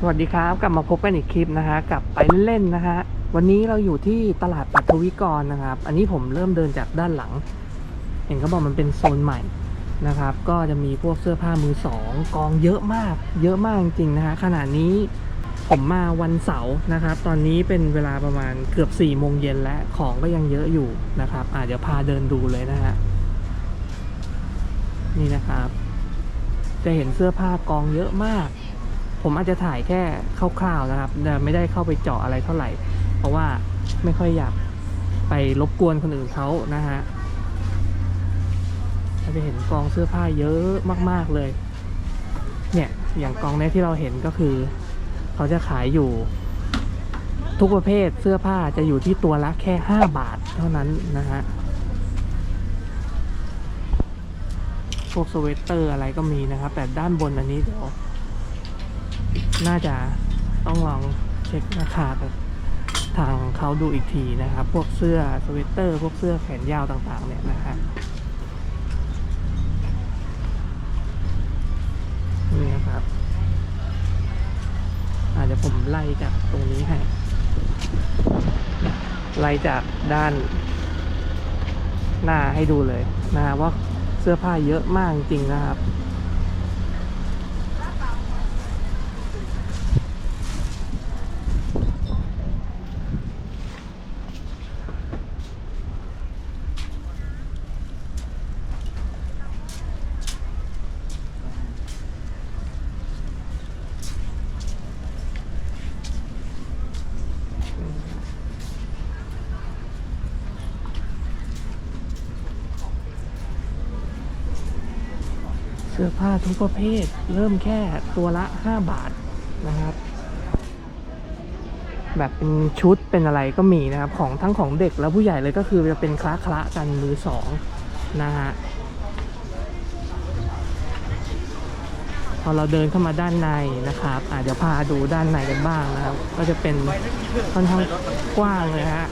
สวัสดีครับ กลับมาพบกันอีกคลิปนะฮะกับไปเล่นๆนะฮะวันนี้เราอยู่ที่ตลาดปัทวิกรนะครับ อันนี้ผมเริ่มเดินจากด้านหลัง เห็นเขาบอกมันเป็นโซนใหม่นะครับ ก็จะมีพวกเสื้อผ้ามือสองกองเยอะมาก เยอะมากจริงๆนะฮะขณะนี้ผมมาวันเสาร์นะครับ ตอนนี้เป็นเวลาประมาณเกือบ4ี่โมงเย็นแล้วของก็ยังเยอะอยู่นะครับอะเดี๋ยวพาเดินดูเลยนะฮะนี่นะครับ จะเห็นเสื้อผ้ากองเยอะมาก ผมอาจจะถ่ายแค่คร่าวๆนะครับแต่ไม่ได้เข้าไปเจาะอะไรเท่าไหร่ เพราะว่าไม่ค่อยอยากไปรบกวนคนอื่นเขานะฮะเราจะเห็นกองเสื้อผ้าเยอะมาก ๆเลย เนี่ยอย่างกองนี้ที่เราเห็นก็คือ เขาจะขายอยู่ ทุกประเภทเสื้อผ้าจะอยู่ที่ตัวละแค่ 5 บาทเท่านั้นนะฮะพวกสเวตเตอร์อะไรก็มีนะครับ แต่ด้านบนอันนี้เดี๋ยว น่าจะต้องลองเช็คราคาทางเขาดูอีกทีนะครับ พวกเสื้อสเวตเตอร์พวกเสื้อแขนยาวต่างๆ เนี่ยนะฮะนี่นะครับอาจจะผมไล่จากตรงนี้ให้ไล่จากด้าน หน้าให้ดูเลยนะว่าเสื้อผ้าเยอะมากจริงนะครับ สื้อผ้าทุกประเภท เริ่มแค่ตัวละ 5 บาทนะครับ แบบเป็นชุดเป็นอะไรก็มีนะครับ ของทั้งของเด็กและผู้ใหญ่เลยก็คือจะเป็นคละคละกันมือสองนะฮะพอเราเดินเข้ามาด้านในนะครับอะเดี๋ยวพาดูด้านในกันบ้างนะครับ ก็จะเป็นค่อนข้างกว้างเลยฮะ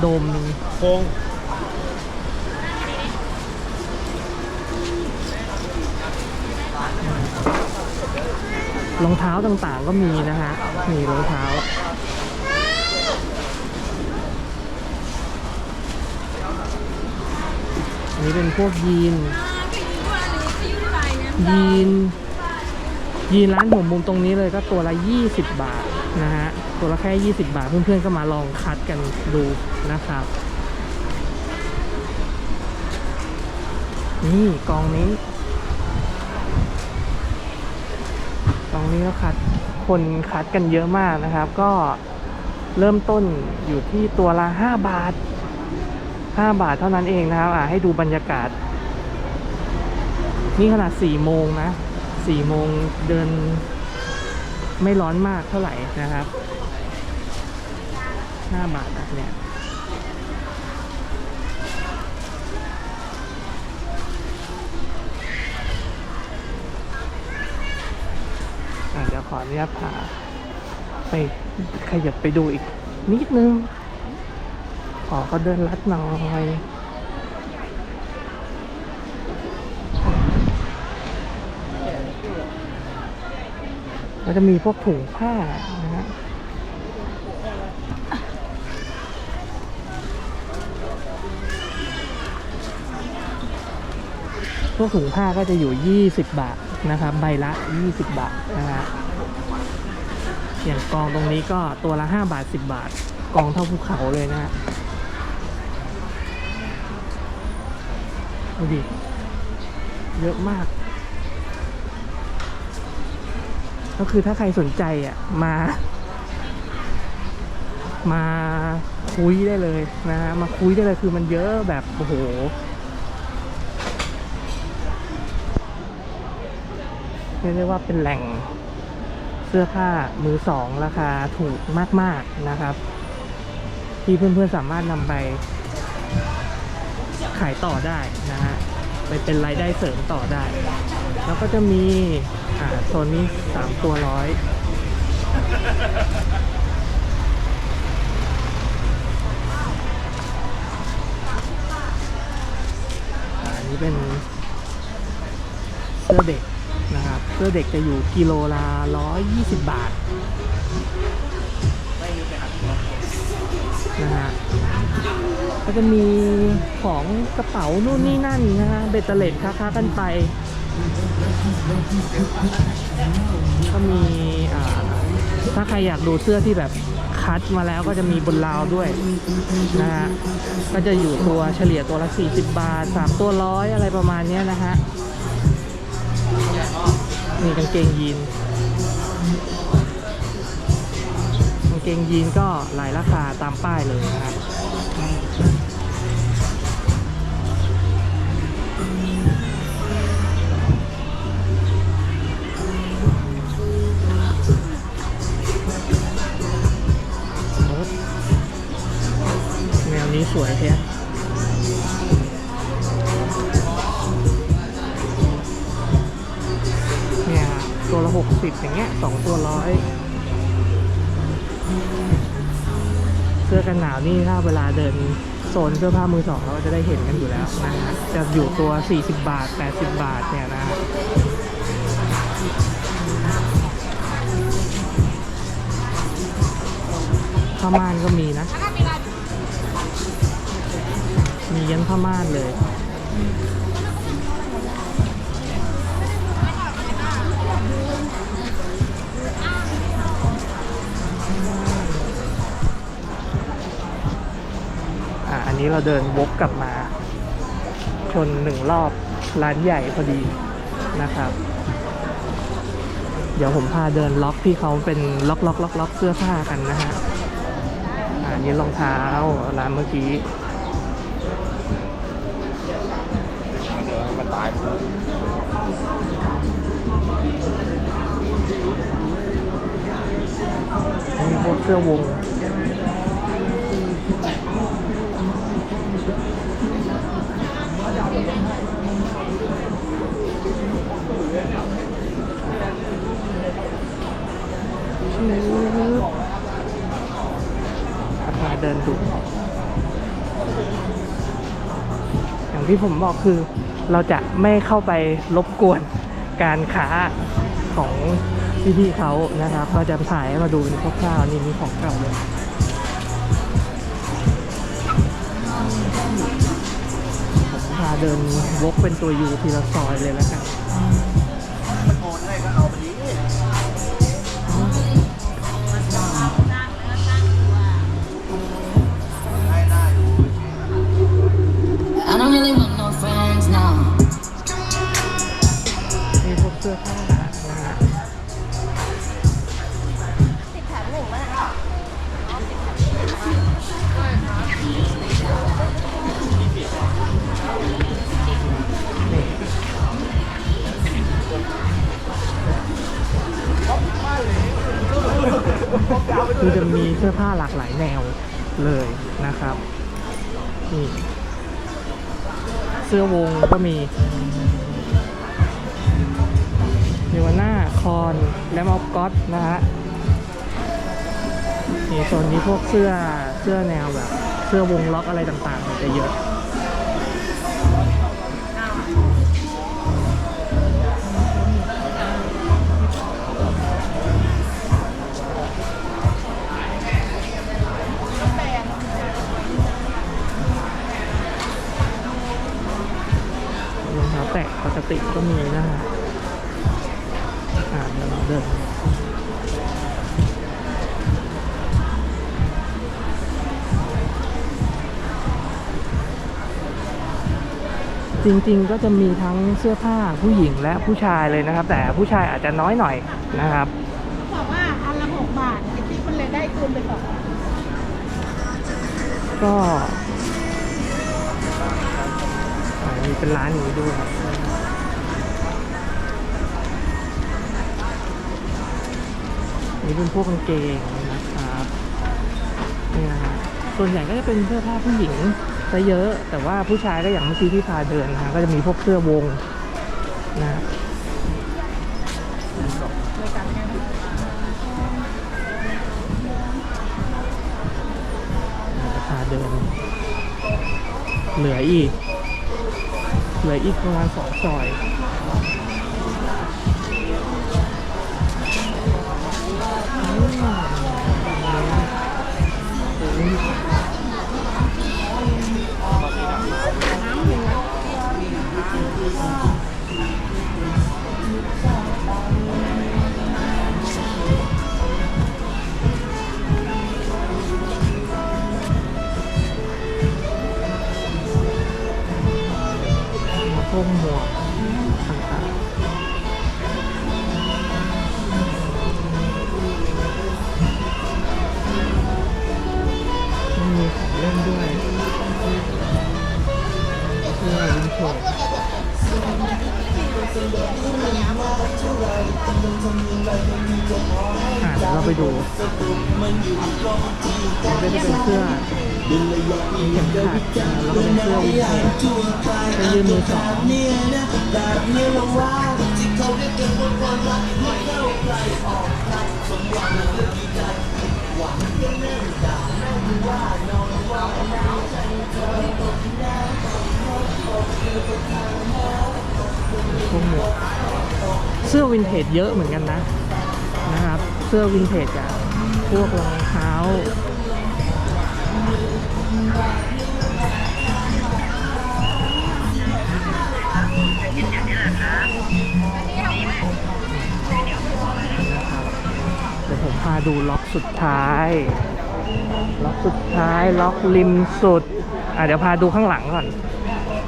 โดมโค้ง รองเท้าต่างๆก็มีนะฮะมีรองเท้า อันนี้เป็นพวกยีน ยีน ยีนร้านผมมุมตรงนี้เลยก็ตัวละ 20 บาทนะฮะ ตัวละแค่ 20 บาท เพื่อนๆก็มาลองคัดกันดูนะครับ นี่กองนี้ ตรง นี้ก็คัดคนคัดกันเยอะมากนะครับ ก็เริ่มต้นอยู่ที่ตัวละ 5 บาท 5 บาทเท่านั้นเองนะครับอ่าให้ดูบรรยากาศ นี่ขนาด 4 โมงนะ 4 โมงเดินไม่ร้อนมากเท่าไหร่นะครับ 5 บาทนะเนี่ย อะเดี๋ยวขออนุญาตพาไปขยับไปดูอีกนิดนึง ขอเขาเดินลัดหน่อยก็จะมีพวกถุงผ้านะฮะพวกถุงผ้าก็จะอยู่ 20 บาทนะครับ ใบละ 20 บาทนะฮะ อย่างกองตรงนี้ก็ตัวละ 5 บาท 10 บาท กองเท่าภูเขาเลยนะฮะดูดิเยอะมาก ก็คือถ้าใครสนใจอะมา มาคุยได้เลยนะฮะมาคุยได้เลยคือมันเยอะแบบโอ้โหเรียกได้ว่าเป็นแหล่ง สื้อผ้ามือสองราคาถูกมาก ๆนะครับ ที่เพื่อนๆสามารถนำไปขายต่อได้นะฮะไปเป็นรายได้เสริมต่อได้ แล้วก็จะมีอ่าโซนนี้สามตัวร้อยอันนี้เป็นเสื้อเด็ก นะครับเสื้อเด็กจะอยู่กิโลละ120 บาทนะฮะก็จะมีของกระเป๋านู่นนี่นั่นนะฮะเบตเตอร์เลดค้าๆกันไป ก็มีอ่าถ้าใครอยากดูเสื้อที่แบบคัดมาแล้วก็จะมีบนราวด้วยนะฮะก็จะอยู่ตัวเฉลี่ยตัวละ 40 บาท 3 ตัวร้อยอะไรประมาณนี้นะฮะ มีกางเกงยีนกางเกงยีนก็หลายราคาตามป้ายเลยนะครับ โซนเสื้อผ้ามือสองเราก็จะได้เห็นกันอยู่แล้วนะฮะจะอยู่ตัว 40 บาท 80 บาทเนี่ยนะฮะผ้าม่านก็มีนะ มียันผ้าม่านเลย นี้เราเดินวกกลับมา ชนหนึ่งรอบร้านใหญ่พอดีนะครับ เดี๋ยวผมพาเดินล็อกที่เขาเป็นล็อกล็อกล็อกล็อกเสื้อผ้ากันนะฮะอันนี้รองเท้าร้านเมื่อกี้เดี๋ยวมันตายมีพวกเสื้อวง พาเดินดูอย่างที่ผมบอกคือ เราจะไม่เข้าไปรบกวนการค้าของพี่ๆเขานะครับ ก็จะถ่ายมาดูเป็นคร่าวๆนี่มีของเก่าเลยผมพาเดินวกเป็นตัวยูทีละซอยเลยแล้วกัน คือจะมีเสื้อผ้าหลากหลายแนวเลยนะครับนี่เสื้อวงก็มีเนวาน่าคอนและมอฟก็ตนะฮะนี่โซนนี้พวกเสื้อเสื้อแนวแบบ เสื้อวงล็อกอะไรต่างๆจะเยอะ กติก็มีนะฮะอ่าเดี๋ยวเราเดินจริงๆก็จะมีทั้งเสื้อผ้าผู้หญิงและผู้ชายเลยนะครับ แต่ผู้ชายอาจจะน้อยหน่อยนะครับบอกว่าอันละหกบาทไอ้ที่มันเลยได้คืนไปสองก็อ่ามีเป็นร้านนี้ด้วย นี่เป็นพวกกางเกงนะครับนี่นะฮะส่วนใหญ่ก็จะเป็นเสื้อผ้าผู้หญิงซะเยอะ แต่ว่าผู้ชายก็อย่างเมื่อกี้ที่พาเดินนะฮะก็จะมีพวกเสื้อวงนะฮะพาเดิน เหลืออีก เหลืออีกประมาณสองซอย không mùa มีเข็มขัดอ่าแล้วก็เป็นเสื้อวินเทจเสื้อยืดมือสองพวกหเสื้อวินเทจเยอะเหมือนกันนะนะครับ เสื้อวินเทจกับพวกรองเท้า เดี๋ยวผมพาดูล็อกสุดท้าย ล็อกสุดท้ายล็อกริมสุด อะเดี๋ยวพาดูข้างหลังก่อน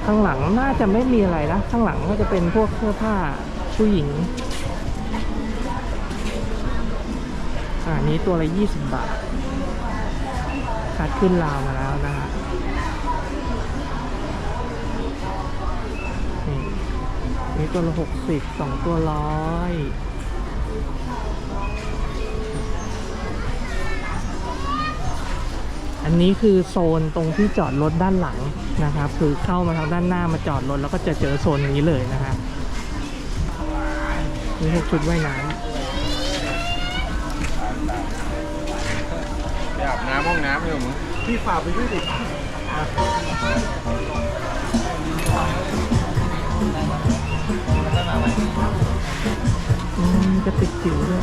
ข้างหลังน่าจะไม่มีอะไรนะ ข้างหลังก็จะเป็นพวกเสื้อผ้าผู้หญิงอ่านี้ตัวละยี่สิบบาท ขึ้นราวมาแล้วนะฮะนี่นี่ตัวละหกสิบสองตัวร้อยอันนี้คือโซนตรงที่จอดรถด้านหลังนะครับ คือเข้ามาทางด้านหน้ามาจอดรถแล้วก็จะเจอโซนนี้เลยนะฮะนี่พวกชุดว่ายน้ไอาบน้ำห้องน้ำอยู่มึงพี่ฝากไปด้วยดิำอืมกระติกจิ๋วด้วย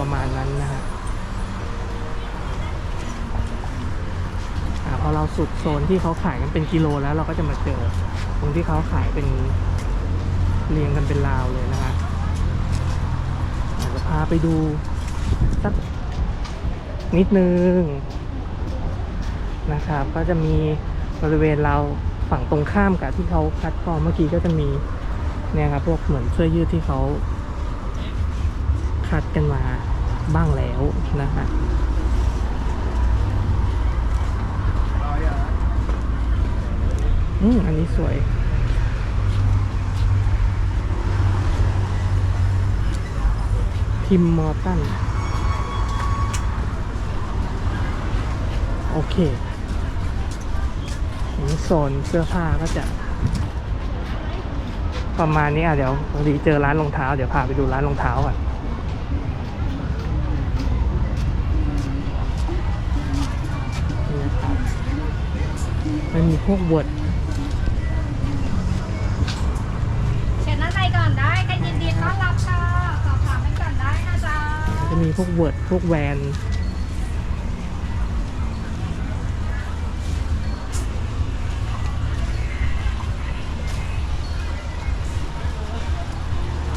ประมาณนั้นนะฮะพอเราสุดโซนที่เขาขายกันเป็นกิโลแล้วเราก็จะมาเจอ ตรงที่เขาขายเป็นเรียงกันเป็นราวเลยนะฮะจจะพาไปดูสักนิดนึงนะครับ ก็จะมีบริเวณเราฝั่งตรงข้ามกับที่เขาคัดกรองเมื่อกี้ก็จะมีเนี่ยครับพวกเหมือนเสื้อยืดที่เขาคัดกันมา บ้างแล้วนะฮะอืมอันนี้สวยทิมมอร์ตันโอเคนี่โซนเสื้อผ้าก็จะ ประมาณนี้อะเดี๋ยวพอดีเจอร้านรองเท้า เดี๋ยวพาไปดูร้านรองเท้าก่อน มันมีพวกเวิร์ดเชิญด้านในก่อนได้กันยินดีต้อนรับค่ะสอบถามกันก่อนได้นะจ๊ะจะมีพวกเวิร์ดพวกแวน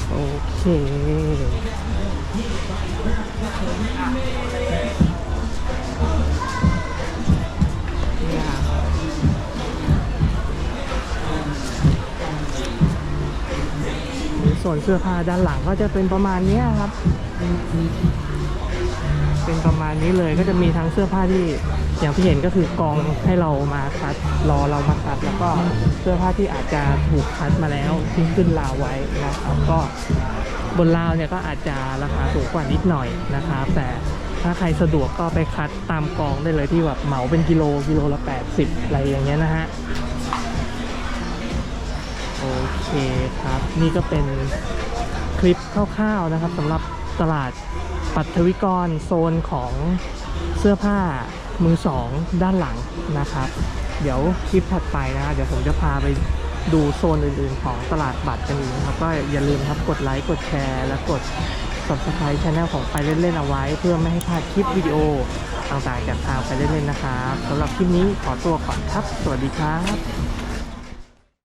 โอเค ส่วนเสื้อผ้าด้านหลังก็จะเป็นประมาณนี้ครับ เป็นประมาณนี้เลยก็จะมีทั้งเสื้อผ้าที่อย่างที่เห็นก็คือกองให้เรามาคัดรอเรามาคัด แล้วก็เสื้อผ้าที่อาจจะถูกคัดมาแล้วที่ขึ้นราวไว้นะครับก็บนราวเนี่ยก็อาจจะราคาสูงกว่านิดหน่อยนะครับแต่ถ้าใครสะดวกก็ไปคัดตามกองได้เลยที่แบบเหมาเป็นกิโลกิโลละ 80 อะไรอย่างเงี้ยนะฮะ คครับ นี่ก็เป็นคลิปคร่าวๆนะครับสำหรับตลาดปัทวิกรโซนของเสื้อผ้ามือสองด้านหลังนะครับ เดี๋ยวคลิปถัดไปนะเดี๋ยวผมจะพาไปดูโซนอื่นๆ ของตลาดบัตรกันอีกนะครับก็อย่าลืมครับกดไลค์กดแชร์และกด subscribe channel ของไปเล่นๆเอาไว้ เพื่อไม่ให้พลาดคลิปวิดีโอต่างๆจากทางไปเล่นๆนะครับสำหรับคลิปนี้ขอตัวก่อนครับ สวัสดีครับ